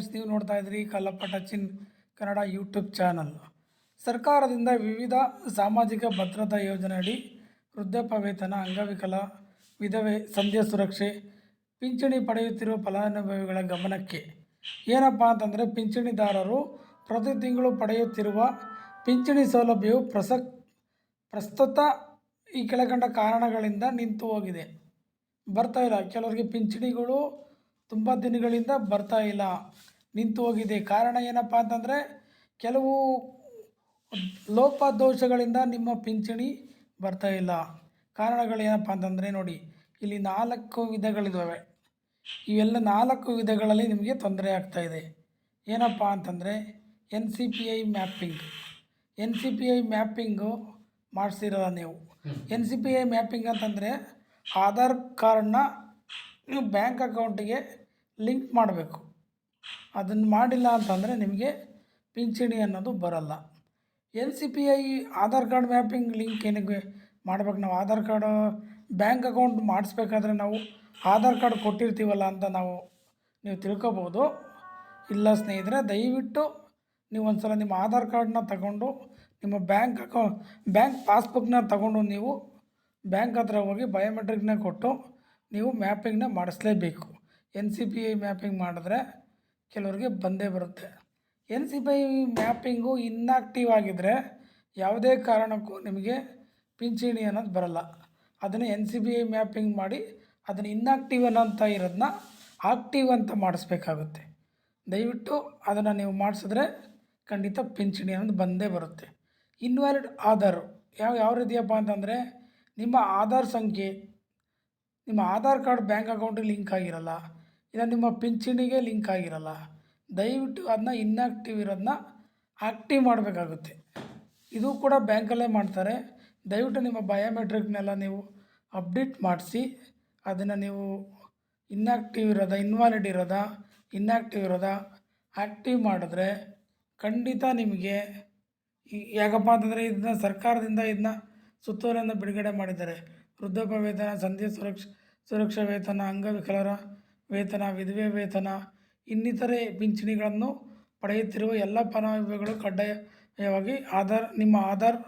Friends ನೀವು ನೋಡ್ತಾ ಇದ್ದೀರಿ Kallappa touch in Kannada YouTube channel. ಸರ್ಕಾರದಿಂದ ವಿವಿಧ ಸಾಮಾಜಿಕ ಭದ್ರತಾ ಯೋಜನೆ ಅಡಿ ವೃದ್ಧಾಪ್ಯ ವೇತನ, ಅಂಗವಿಕಲ, ವಿಧವೆ ಸಂಧ್ಯಾ ಸುರಕ್ಷೆ, ಪಿಂಚಣಿ ಪಡೆಯುತ್ತಿರುವ ಫಲಾನುಭವಿಗಳ ಗಮನಕ್ಕೆ. ಏನಪ್ಪ ಅಂತಂದರೆ, ಪಿಂಚಣಿದಾರರು ಪ್ರತಿ ತಿಂಗಳು ಪಡೆಯುತ್ತಿರುವ ಪಿಂಚಣಿ ಸೌಲಭ್ಯವು ಪ್ರಸಕ್ ಪ್ರಸ್ತುತ ಈ ಕೆಳಕಂಡ ಕಾರಣಗಳಿಂದ ನಿಂತು ಹೋಗಿದೆ. ಬರ್ತಾ ಇಲ್ಲ. ಕೆಲವರಿಗೆ ಪಿಂಚಣಿಗಳು ತುಂಬ ದಿನಗಳಿಂದ ಬರ್ತಾ ಇಲ್ಲ. ನಿಂತು ಹೋಗಿದೆ. ಕಾರಣ ಏನಪ್ಪ ಅಂತಂದರೆ, ಕೆಲವು ಲೋಪದೋಷಗಳಿಂದ ನಿಮ್ಮ ಪಿಂಚಣಿ ಬರ್ತಾ ಇಲ್ಲ. ಕಾರಣಗಳು ಏನಪ್ಪ ಅಂತಂದರೆ ನೋಡಿ, ಇಲ್ಲಿ ನಾಲ್ಕು ವಿಧಗಳಿದ್ದಾವೆ ಇವೆಲ್ಲ ನಾಲ್ಕು ವಿಧಗಳಲ್ಲಿ ನಿಮಗೆ ತೊಂದರೆ ಆಗ್ತಾ ಇದೆ. ಏನಪ್ಪ ಅಂತಂದರೆ, N C P I mapping. N C P I mapping ಮಾಡಿಸಿರಲ್ಲ ನೀವು. N C P I mapping ಅಂತಂದರೆ, ಆಧಾರ್ ಕಾರ್ಡ್ನ ನೀವು ಬ್ಯಾಂಕ್ ಅಕೌಂಟಿಗೆ ಲಿಂಕ್ ಮಾಡಬೇಕು. ಅದನ್ನು ಮಾಡಿಲ್ಲ ಅಂತಂದರೆ ನಿಮಗೆ ಪಿಂಚಣಿ ಅನ್ನೋದು ಬರಲ್ಲ. N C P I Aadhaar card mapping link ಏನಕ್ಕೆ ಮಾಡ್ಬೇಕು? ನಾವು ಆಧಾರ್ ಕಾರ್ಡ್ ಬ್ಯಾಂಕ್ ಅಕೌಂಟ್ ಮಾಡಿಸ್ಬೇಕಾದ್ರೆ ನಾವು ಆಧಾರ್ ಕಾರ್ಡ್ ಕೊಟ್ಟಿರ್ತೀವಲ್ಲ ಅಂತ ನಾವು, ನೀವು ತಿಳ್ಕೊಬೋದು. ಇಲ್ಲ ಸ್ನೇಹಿತರೆ, ದಯವಿಟ್ಟು ನೀವು ಒಂದು ಸಲ ನಿಮ್ಮ ಆಧಾರ್ ಕಾರ್ಡನ್ನ ತಗೊಂಡು, ನಿಮ್ಮ ಬ್ಯಾಂಕ್ ಅಕೌ, ಬ್ಯಾಂಕ್ ಪಾಸ್ಬುಕ್ನ ತಗೊಂಡು ನೀವು ಬ್ಯಾಂಕ್ ಹತ್ರ ಹೋಗಿ ಬಯೋಮೆಟ್ರಿಕ್ನ ಕೊಟ್ಟು ನೀವು ಮ್ಯಾಪಿಂಗ್ನ ಮಾಡಿಸ್ಲೇಬೇಕು. N C P I mapping ಮಾಡಿದ್ರೆ ಕೆಲವರಿಗೆ ಬಂದೇ ಬರುತ್ತೆ. N C P I mapping inactive ಆಗಿದ್ದರೆ ಯಾವುದೇ ಕಾರಣಕ್ಕೂ ನಿಮಗೆ ಪಿಂಚಣಿ ಅನ್ನೋದು ಬರಲ್ಲ. ಅದನ್ನು N C B I mapping ಮಾಡಿ ಅದನ್ನು ಇನ್ಆಕ್ಟಿವ್ ಅನ್ನೋಂಥ ಇರೋದನ್ನ ಆಕ್ಟಿವ್ ಅಂತ ಮಾಡಿಸ್ಬೇಕಾಗುತ್ತೆ. ದಯವಿಟ್ಟು ಅದನ್ನು ನೀವು ಮಾಡಿಸಿದ್ರೆ ಖಂಡಿತ ಪಿಂಚಣಿ ಅನ್ನೋದು ಬಂದೇ ಬರುತ್ತೆ. ಇನ್ವ್ಯಾಲಿಡ್ ಆಧಾರ್ ಯಾವ ಯಾವ ರೀತಿಯಪ್ಪ ಅಂತಂದರೆ ನಿಮ್ಮ ಆಧಾರ್ ಸಂಖ್ಯೆ, ನಿಮ್ಮ ಆಧಾರ್ ಕಾರ್ಡ್ ಬ್ಯಾಂಕ್ ಅಕೌಂಟಿಗೆ ಲಿಂಕ್ ಆಗಿರಲ್ಲ ಇಲ್ಲ ನಿಮ್ಮ ಪಿಂಚಣಿಗೆ ಲಿಂಕ್ ಆಗಿರಲ್ಲ, ದಯವಿಟ್ಟು ಅದನ್ನ ಇನ್ಆಕ್ಟಿವ್ ಇರೋದನ್ನ ಆಕ್ಟಿವ್ ಮಾಡಬೇಕಾಗುತ್ತೆ. ಇದು ಕೂಡ ಬ್ಯಾಂಕಲ್ಲೇ ಮಾಡ್ತಾರೆ. ದಯವಿಟ್ಟು ನಿಮ್ಮ ಬಯೋಮೆಟ್ರಿಕ್ನೆಲ್ಲ ನೀವು ಅಪ್ಡೇಟ್ ಮಾಡಿಸಿ, ಅದನ್ನು ನೀವು ಇನ್ಆಕ್ಟಿವ್ ಇರೋದ ಇನ್ವಾಲಿಡ್ ಇರೋದ ಇನ್ಆಕ್ಟಿವ್ ಇರೋದ ಆ್ಯಕ್ಟಿವ್ ಮಾಡಿದ್ರೆ ಖಂಡಿತ ನಿಮಗೆ ಯಾಕಪ್ಪ ಅಂತಂದರೆ ಇದನ್ನ ಸರ್ಕಾರದಿಂದ ಇದನ್ನ ಸುತ್ತೋಲೆಯನ್ನು ಬಿಡುಗಡೆ ಮಾಡಿದ್ದಾರೆ. ವೃದ್ಧಾಪ್ಯ ವೇತನ ಸಂಧ್ಯಾ ಸುರಕ್ಷ, ಸುರಕ್ಷಾ ವೇತನ, ಅಂಗವಿಕಲರ ವೇತನ, ವಿಧವೆ ವೇತನ, ಇನ್ನಿತರೆ ಪಿಂಚಣಿಗಳನ್ನು ಪಡೆಯುತ್ತಿರುವ ಎಲ್ಲ ಫಲಾನುಭವಿಗಳು ಕಡ್ಡಾಯವಾಗಿ ಆಧಾರ್, ನಿಮ್ಮ ಆಧಾರ್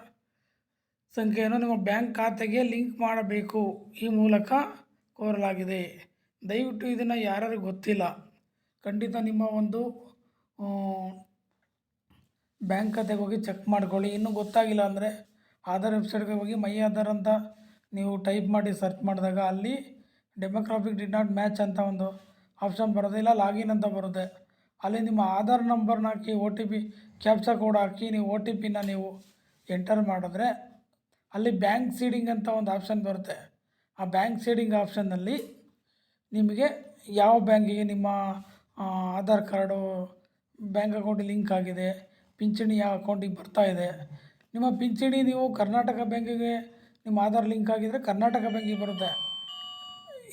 ಸಂಖ್ಯೆಯನ್ನು ನಿಮ್ಮ ಬ್ಯಾಂಕ್ ಖಾತೆಗೆ ಲಿಂಕ್ ಮಾಡಬೇಕು ಈ ಮೂಲಕ ಕೋರಲಾಗಿದೆ. ದಯವಿಟ್ಟು ಇದನ್ನು ಯಾರ್ಯಾರು ಗೊತ್ತಿಲ್ಲ. ಖಂಡಿತ ನಿಮ್ಮ ಒಂದು ಬ್ಯಾಂಕ್ ಖಾತೆಗೆ ಹೋಗಿ ಚೆಕ್ ಮಾಡ್ಕೊಳ್ಳಿ. ಇನ್ನೂ ಗೊತ್ತಾಗಿಲ್ಲ ಅಂದರೆ ಆಧಾರ್ ವೆಬ್ಸೈಟ್ಗೆ ಹೋಗಿ ಮೈ ಆಧಾರ್ ಅಂತ ನೀವು ಟೈಪ್ ಮಾಡಿ ಸರ್ಚ್ ಮಾಡಿದಾಗ ಅಲ್ಲಿ ಡೆಮೋಗ್ರಾಫಿಕ್ ಡಿ ನಾಟ್ ಮ್ಯಾಚ್ ಅಂತ ಒಂದು ಆಪ್ಷನ್ ಬರುತ್ತೆ ಇಲ್ಲ ಲಾಗಿನ್ ಅಂತ ಬರುತ್ತೆ. ಅಲ್ಲಿ ನಿಮ್ಮ ಆಧಾರ್ ನಂಬರ್ನ ಹಾಕಿ O T P captcha code ಹಾಕಿ, ನೀವು ಒ ಟಿ ಪಿನ ನೀವು ಎಂಟರ್ ಮಾಡಿದ್ರೆ ಅಲ್ಲಿ ಬ್ಯಾಂಕ್ ಸೀಡಿಂಗ್ ಅಂತ ಒಂದು ಆಪ್ಷನ್ ಬರುತ್ತೆ. ಆ ಬ್ಯಾಂಕ್ ಸೀಡಿಂಗ್ ಆಪ್ಷನ್ನಲ್ಲಿ ನಿಮಗೆ ಯಾವ ಬ್ಯಾಂಕಿಗೆ ನಿಮ್ಮ ಆಧಾರ್ ಕಾರ್ಡು ಬ್ಯಾಂಕ್ ಅಕೌಂಟಿಗೆ ಲಿಂಕ್ ಆಗಿದೆ, ಪಿಂಚಣಿ ಯಾವ ಅಕೌಂಟಿಗೆ ಬರ್ತಾ ಇದೆ. ನಿಮ್ಮ ಪಿಂಚಣಿ ನೀವು ಕರ್ನಾಟಕ ಬ್ಯಾಂಕಿಗೆ ನಿಮ್ಮ ಆಧಾರ್ ಲಿಂಕ್ ಆಗಿದ್ದರೆ ಕರ್ನಾಟಕ ಬ್ಯಾಂಕಿಗೆ ಬರುತ್ತೆ.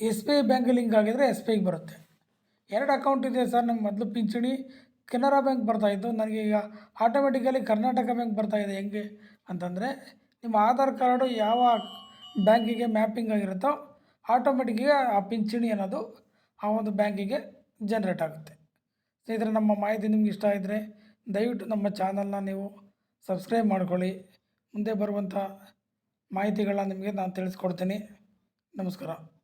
S B I bank link ಆಗಿದ್ದರೆ ಎಸ್ ಬಿ ಐಗೆ ಬರುತ್ತೆ. ಎರಡು ಅಕೌಂಟ್ ಇದೆ ಸರ್ ನಂಗೆ ಮೊದಲು ಪಿಂಚಣಿ, ಕೆನರಾ ಬ್ಯಾಂಕ್ ಬರ್ತಾಯಿತ್ತು ನನಗೆ ಈಗ ಆಟೋಮೆಟಿಕಲಿ ಕರ್ನಾಟಕ ಬ್ಯಾಂಕ್ ಬರ್ತಾಯಿದೆ ಹೆಂಗೆ ಅಂತಂದರೆ, ನಿಮ್ಮ ಆಧಾರ್ ಕಾರ್ಡು ಯಾವ ಬ್ಯಾಂಕಿಗೆ ಮ್ಯಾಪಿಂಗ್ ಆಗಿರುತ್ತೋ ಆಟೋಮೆಟಿಕ್ಕಿಗೆ ಆ ಪಿಂಚಣಿ ಅನ್ನೋದು ಆ ಒಂದು ಬ್ಯಾಂಕಿಗೆ ಜನ್ರೇಟ್ ಆಗುತ್ತೆ. ಸ್ನೇಹಿತರೆ, ನಮ್ಮ ಮಾಹಿತಿ ನಿಮ್ಗೆ ಇಷ್ಟ ಆಗಿದ್ರೆ ದಯವಿಟ್ಟು ನಮ್ಮ ಚಾನಲ್ನ ನೀವು ಸಬ್ಸ್ಕ್ರೈಬ್ ಮಾಡ್ಕೊಳ್ಳಿ. ಮುಂದೆ ಬರುವಂಥ ಮಾಹಿತಿಗಳನ್ನ ನಿಮಗೆ ನಾನು ತಿಳಿಸ್ಕೊಡ್ತೀನಿ. ನಮಸ್ಕಾರ.